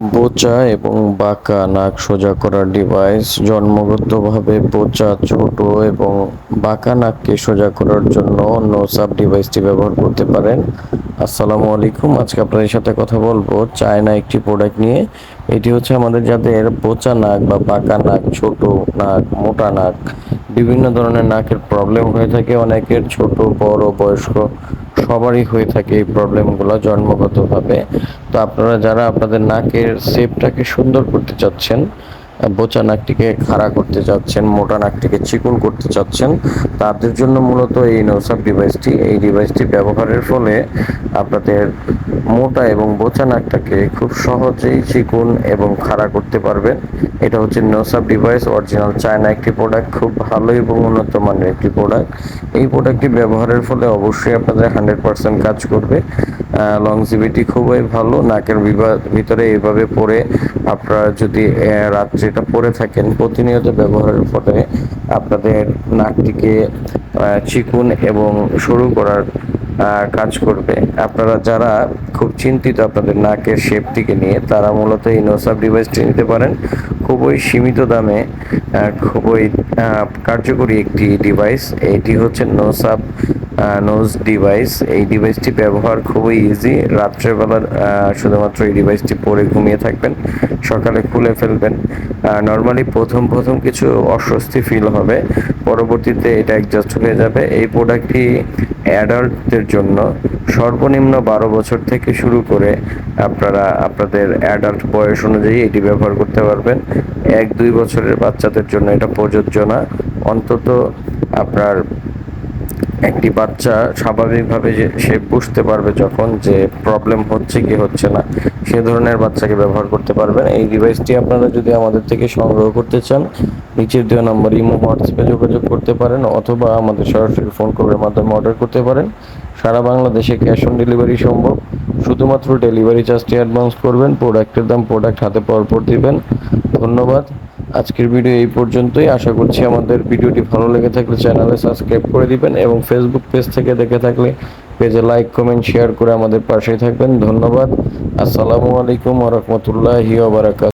বোচা এবং বাঁকা নাক সোজা করার ডিভাইস জন্মগতভাবে বোচা, ছোট এবং বাঁকা নাককে সোজা করার জন্য নো সাব ডিভাইসটি ব্যবহার করতে পারেন। আসসালামু আলাইকুম, আজকে আপনাদের সাথে কথা বলব চায়না একটি প্রোডাক্ট নিয়ে। এটি হচ্ছে আমাদের যাদের বোচা নাক বা বাঁকা নাক, ছোট নাক, মোটা নাক, বিভিন্ন ধরনের নাকের প্রবলেম হয়ে থাকে। অনেকের ছোট, বড়, বয়স্ক সবারই হয়ে থাকে এই প্রবলেমগুলো জন্মগতভাবে। তো আপনারা যারা আপনাদের নাকের সেপটাকে সুন্দর করতে চাচ্ছেন বোচা নাকটিকে খাড়া করতে চাচ্ছেন, মোটা নাকটিকে চিকন করতে চাচ্ছেন, তাদের জন্য মূলত এই নৌসাব ডিভাইসটি এই ডিভাইসটি ব্যবহারের ফলে আপনাদের মোটা এবং বোচা নাকটাকে খুব সহজেই চিকন এবং খাড়া করতে পারবেন। এটা হচ্ছে নোসাব ডিভাইস অরিজিনাল চায়না একটি প্রোডাক্ট খুব ভালো এবং উন্নত মানের একটি প্রোডাক্ট এই প্রোডাক্টটি ব্যবহারের ফলে অবশ্যই আপনাদের হান্ড্রেড পার্সেন্ট কাজ করবে। লংজিভিটি খুবই ভালো। নাকের ভিতরে এইভাবে পরে আপনারা যদি রাত্রিটা পরে থাকেন, প্রতিনিয়ত ব্যবহারের ফলে আপনাদের নাকটিকে চিকুন এবং সরু করার কাজ করবে। আপনারা যারা খুব চিন্তিত আপনাদের নাকের শেপটিকে নিয়ে, তারা মূলত এই নোসাব ডিভাইসটি নিতে পারেন। খুবই সীমিত দামে খুবই কার্যকরী একটি ডিভাইস এটি হচ্ছে নোসাব নোজ ডিভাইস এই ডিভাইসটি ব্যবহার খুবই ইজি রাত্রেবেলা শুধুমাত্র এই ডিভাইসটি পরে ঘুমিয়ে থাকবেন। সকালে খুলে ফেলবেন। নর্মালি প্রথম প্রথম কিছু অস্বস্তি ফিল হবে। পরবর্তীতে এটা অ্যাডজাস্ট হয়ে যাবে। এই প্রোডাক্টটি অ্যাডাল্টদের জন্য সর্বনিম্ন বারো বছর থেকে শুরু করে আপনারা আপনাদের অ্যাডাল্ট বয়স অনুযায়ী এটি ব্যবহার করতে পারবেন। এক, দুই বছরের বাচ্চাদের জন্য এটা প্রযোজ্য না। অন্তত আপনার একটি বাচ্চা স্বাভাবিকভাবে যে সে বুঝতে পারবে যখন যে প্রবলেম হচ্ছে কি হচ্ছে না, সে ধরনের বাচ্চাকে ব্যবহার করতে পারবেন এই ডিভাইসটি আপনারা যদি আমাদের থেকে সংগ্রহ করতে চান, নিচের দেওয়া নম্বর ইমো হোয়াটসঅ্যাপে যোগাযোগ করতে পারেন অথবা আমাদের সরাসরি ফোন কলের মাধ্যমে অর্ডার করতে পারেন। সারা বাংলাদেশে ক্যাশ অন ডেলিভারি সম্ভব। শুধুমাত্র ডেলিভারি চার্জটি অ্যাডভান্স করবেন প্রোডাক্টের দাম প্রোডাক্ট হাতে পাওয়ার পর দিবেন। ধন্যবাদ। আজকের ভিডিও এই পর্যন্তই। আশা করছি আমাদের ভিডিওটি ভালো লেগে থাকলে চ্যানেলে সাবস্ক্রাইব করে দিবেন এবং ফেসবুক পেজ থেকে দেখে থাকলে পেজে লাইক কমেন্ট শেয়ার করে আমাদের পাশেই থাকবেন। ধন্যবাদ। আসসালামু আলাইকুম ওয়া রাহমাতুল্লাহি ওয়া বারাকাতুহু।